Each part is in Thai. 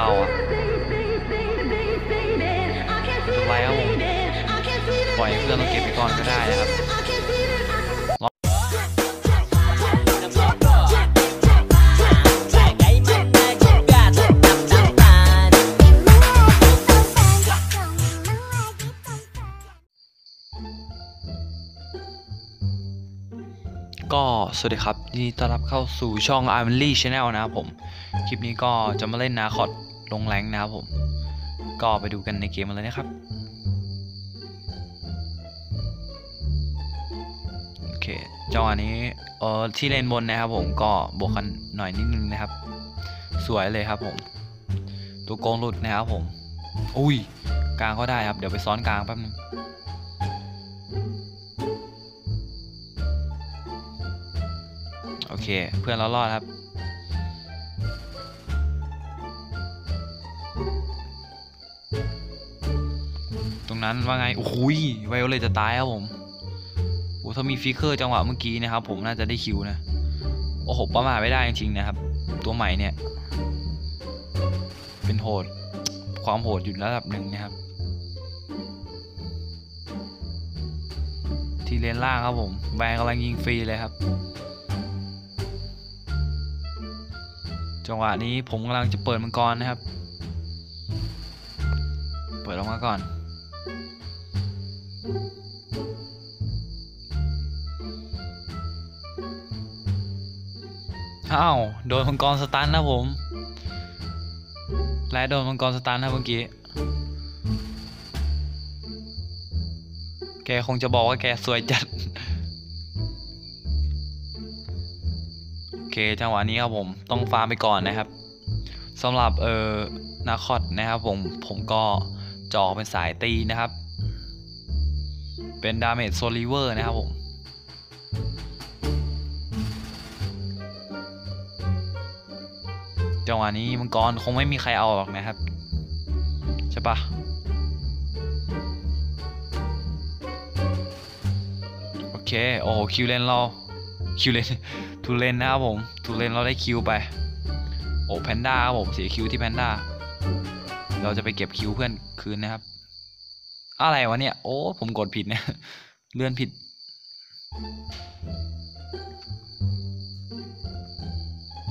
เข้าอะไม่เป็นไรครับผมปล่อยเพื่อนเราเก็บไปก่อนก็ได้นะครับก็สวัสดีครับยินดีต้อนรับเข้าสู่ช่อง i m a n l y Channel นะครับผม คลิปนี้ก็จะมาเล่นนาคอด ลงแรงนะครับผม ก็ไปดูกันในเกมกันเลยนะครับ โอเคจังหวะนี้เออที่เลนบนนะครับผมก็บวกกันหน่อยนิดนึงนะครับ สวยเลยครับผม ตัวโกงหลุดนะครับผม อุ้ยกลางก็ได้ครับ เดี๋ยวไปซ้อนกลางแป๊บนึงโอเค เพื่อนเรารอดครับ รงนั้นว่าไงโอ้โหยไวโอเลยจะตายครับผมโอ้ถ้ามีฟิกเกอร์จังหวะเมื่อกี้นะครับผมน่าจะได้คิวนะ โอ้โหประมาทไม่ได้จริงๆนะครับ ตัวใหม่เนี่ย เป็นโหด ความโหดอยู่ระดับหนึ่งนะครับ ที่เลนล่างครับผมแบงกำลังยิงฟรีเลยครับ จังหวะนี้ผมกำลังจะเปิดมังกรนะครับ เปิดออกมาก่อน อ้าวโดนมังกรสตันนะผม และโดนมังกรสตันนะเมื่อกี้แกคงจะบอกว่าแกสวยจัด โอเคจังหวะนี้ครับผมต้องฟาร์มไปก่อนนะครับสำหรับเออนาคอดนะครับผมผมก็จอเป็นสายตีนะครับ เป็นดาเมจโซลิเวอร์นะครับผมจังหวะนี้มังกรคงไม่มีใครเอาหรอกนะครับ ใช่ปะโอเค โอ้โหคิวเลนเราคิวเลนทูเลนนะครับผมทูเลนเราได้คิวไป โอ้แพนด้าครับผมเสียคิวที่แพนด้าเราจะไปเก็บคิวเพื่อนคืนนะครับ อะไรวะเนี่ย โอ้ ผมกดผิดเนี่ย เลื่อนผิด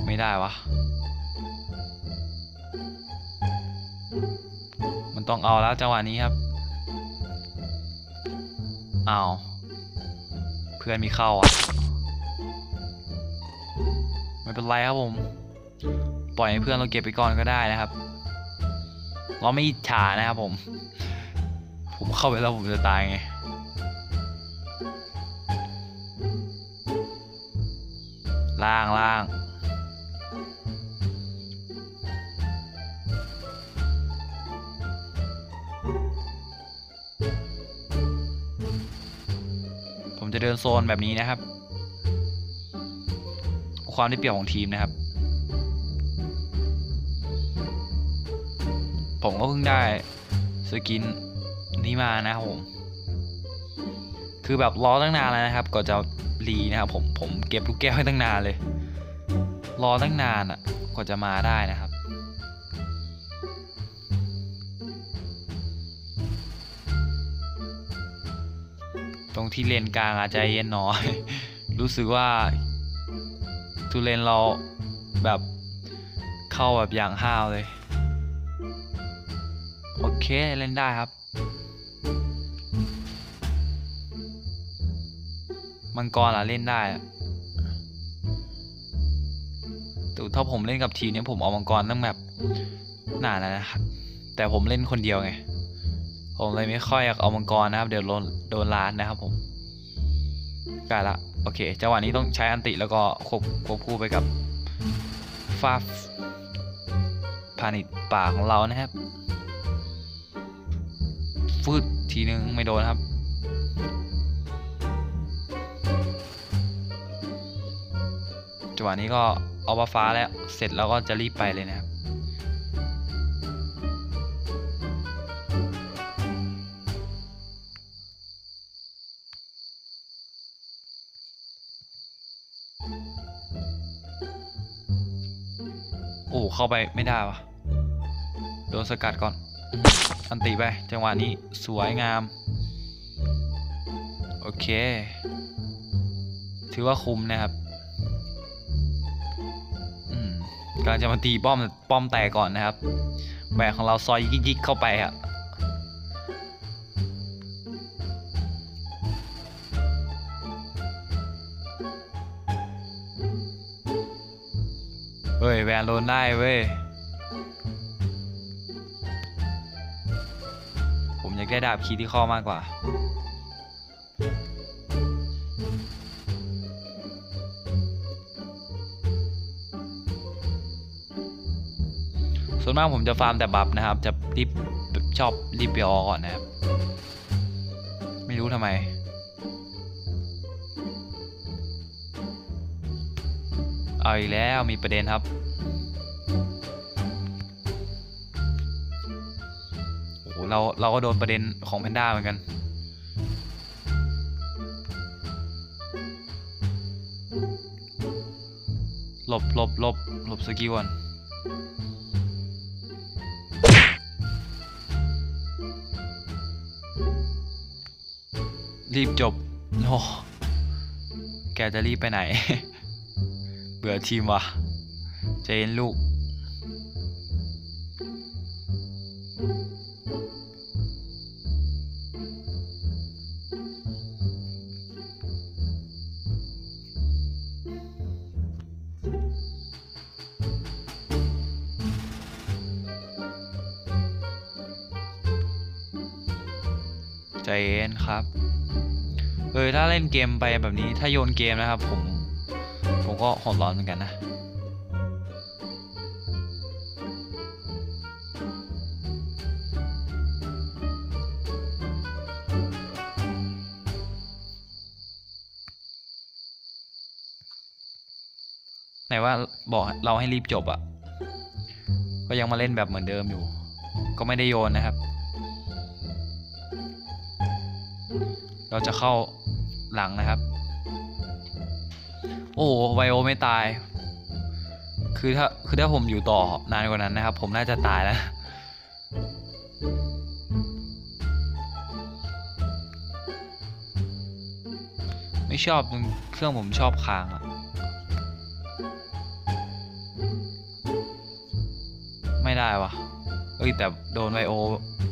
ไม่ได้วะ มันต้องเอาแล้วจังหวะนี้ครับ เอาเพื่อนมีเข้าอะ ไม่เป็นไรครับผม ปล่อยให้เพื่อนเราเก็บไปก่อนก็ได้นะครับ เราไม่อิจฉานะครับผม ผมเข้าไปแล้วผมจะตายไงล่างล่างผมจะเดินโซนแบบนี้นะครับ ความได้เปรียบของทีมนะครับ ผมก็เพิ่งได้สกิน นี้มานะครับผม คือแบบรอตั้งนานแล้วนะครับก่อนจะรีนะครับผมผมเก็บลูกแก้วให้ตั้งนานเลย รอตั้งนานอะกว่าจะมาได้นะครับตรงที่เลนกลางอาจจะเย็นน้อย รู้สึกว่าทุเรนเราแบบเข้าแบบอย่างห้าวเลย โอเค เล่นได้ครับ มังกรอะเล่นได้แต่ถ้าผมเล่นกับทีมเนี้ยผมเอามังกรตั้งแบบนานแล้วนะครับ แต่ผมเล่นคนเดียวไง ผมเลยไม่ค่อยอยากเอามังกรนะครับ เดี๋ยวโดนโดนล้านนะครับผมใกล้ละ โอเค จังหวะนี้ต้องใช้อันติแล้วก็ควบควบคู่ไปกับฟาพานิชป่าของเรานะครับฟืดทีนึงไม่โดนครับ จังหวะนี้ก็เอาบาฟ้าแล้ว เสร็จแล้วก็จะรีบไปเลยนะครับโอ้เข้าไปไม่ได้วะโดนสกัดก่อน อันติไป จังหวะนี้สวยงาม โอเค ถือว่าคุ้มนะครับ กำลังจะมาตีป้อมป้อมแตกก่อนนะครับแบกของเราซอยยิกๆเข้าไปอะเฮ้ยแวนโดนได้เว้ย ผมอยากได้ดาบคีที่ข้อมากกว่า ส่วนมากผมจะฟาร์มแต่บัฟนะครับ จะรีบชอบรีบไปออก่อนนะครับ ไม่รู้ทำไม เอาอีกแล้วมีประเด็นครับโอ้เราเราก็โดนประเด็นของแพนด้าเหมือนกันหลบหลบหลบหลบสกิลก่อน รีบจบโอ้แกจะรีบไปไหน เบื่อทีมวะใจนลูก ใจเย็นครับ เออถ้าเล่นเกมไปแบบนี้ถ้าโยนเกมนะครับผม ผมก็หัวร้อนเหมือนกันนะไหนว่าบอกเราให้รีบจบอะ่ะ ก็ยังมาเล่นแบบเหมือนเดิมอยู่ ก็ไม่ได้โยนนะครับ เราจะเข้า หลังนะครับ โอ้โหไวโอไม่ตาย คือถ้าคือถ้าผมอยู่ต่อนานกว่านั้นนะครับ ผมน่าจะตายแล้วไม่ชอบเครื่องผมชอบค้างอะไม่ได้วะเอ้ยแต่โดนไวโอ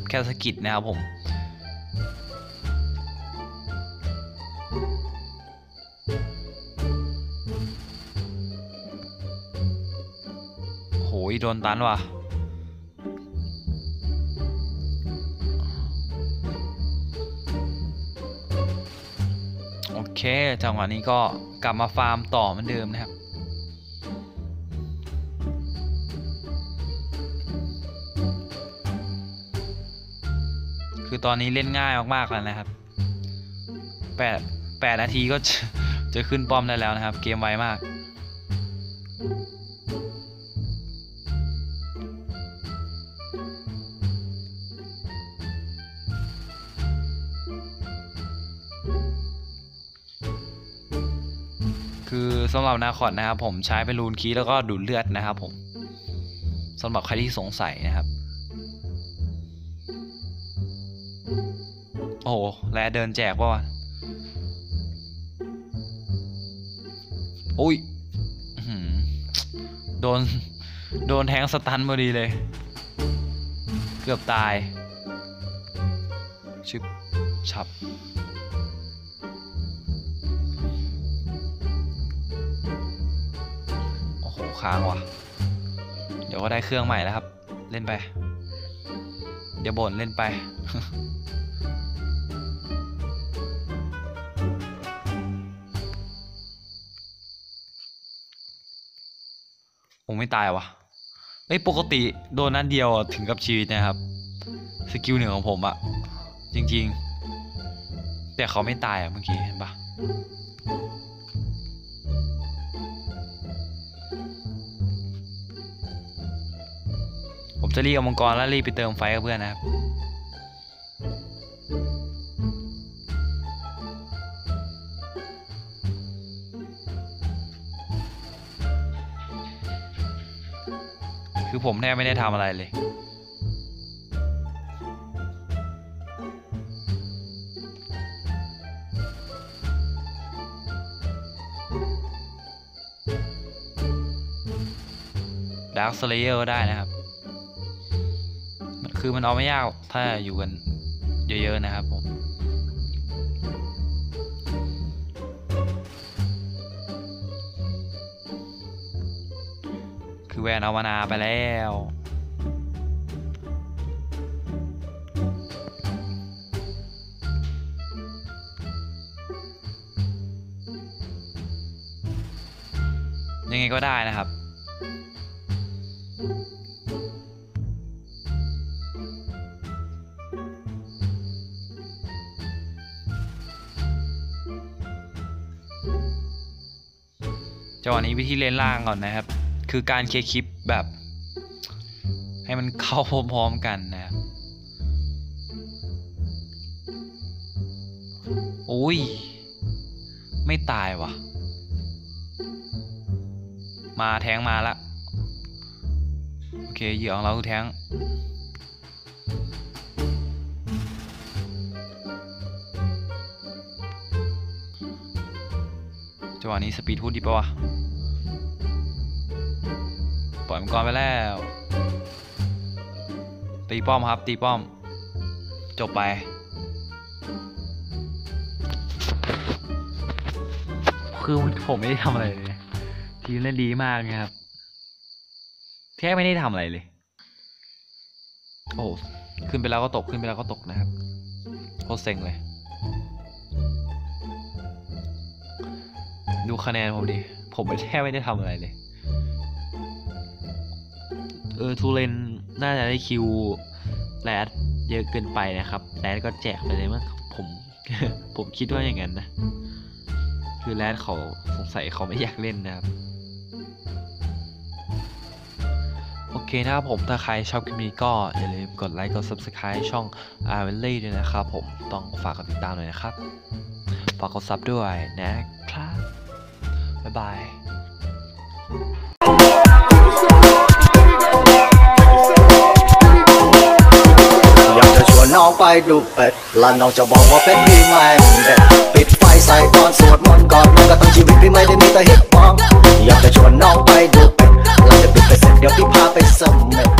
แค่สะกิดนะครับผม โหยโดนตันว่ะโอเค จังหวะนี้ก็กลับมาฟาร์มต่อเหมือนเดิมนะครับ คือตอนนี้เล่นง่ายมากๆแล้วนะครับแปดแปดนาทีก็จะจะขึ้นป้อมได้แล้วนะครับ เกมไวมาก สำหรับนาคอดนะครับ ผมใช้เป็นรูนคีแล้วก็ดูดเลือดนะครับ ผมสำหรับใครที่สงสัยนะครับ โอ้โหแลเดินแจกป่าวะอุ้ยโดน โดนแทงสตันพอดีเลย เกือบตาย ชึบฉับ ค้างว่ะ เดี๋ยวก็ได้เครื่องใหม่แล้วครับ เล่นไป เดี๋ยวบ่นเล่นไปผมไม่ตายวะเอ้ยปกติโดนนัดเดียวถึงกับชีวิตนะครับ สกิลหนึ่งของผมอะจริง ๆ แต่เขาไม่ตายอะเมื่อกี้เห็นปะะรีบเอามังกรแล้วรีบไปเติมไฟกับเพื่อนนะครับคือผมแทบไม่ได้ทำอะไรเลย ดาร์คสเลเยอร์ได้นะครับ คือมันเอาไม่ยากถ้าอยู่กันเยอะ ๆ นะครับผมคือแวนเอามานาไปแล้วยังไงก็ได้นะครับ จังหวะนี้วิธีเล่นล่างก่อนนะครับ คือการเคคลิปแบบ ให้มันเข้าพร้อมๆกันนะครับโอ้ย ไม่ตายว่ะ มาแทงมาละ โอเค เหยื่อของเราคือแทง จังหวะนี้สปีดพูดดีปะวะ ปล่อยมันก่อนไปแล้ว ตีป้อมครับตีป้อม จบไป คือผมไม่ได้ทำอะไรเลย ทีมเล่นดีมากนะครับ แค่ไม่ได้ทำอะไรเลย โอ้ขึ้นไปแล้วก็ตกขึ้นไปแล้วก็ตกนะครับโคตรเซ็งเลย ดูคะแนนผมดิ ผมแค่ไม่ได้ทำอะไรเลย เออทูเลนน่าจะได้คิวแรดเยอะเกินไปนะครับแรดก็แจกไปเลยมั้งผมผมคิดว่าอย่างนั้นนะ คือแรดเขาสงสัยเขาไม่อยากเล่นนะครับ โอเคนะครับผมถ้าใครชอบคลิปนี้ก็อย่าลืมกดไลค์กด Subscribe ช่อง a r v e l y ด้วยนะครับผมต้องฝากกดติดตามหน่อยนะครับ ฝากกดซับด้วยนะครับ บ๊ายบายอยากจะชวนน้องไปดูเป็ดแล้วน้องจะบอกว่าเป็ดพี่ไม่เด็ดปิดไฟใส่ตอนสวดมนต์ก่อนนอนก็ต้องชีวิตพี่ไม่ได้มีแต่ฮิปฮอปอยากจะชวนน้องไปดูเป็ดเราจะปิดไปเสร็จเดี๋ยวพี่พาไปเสมเด็จ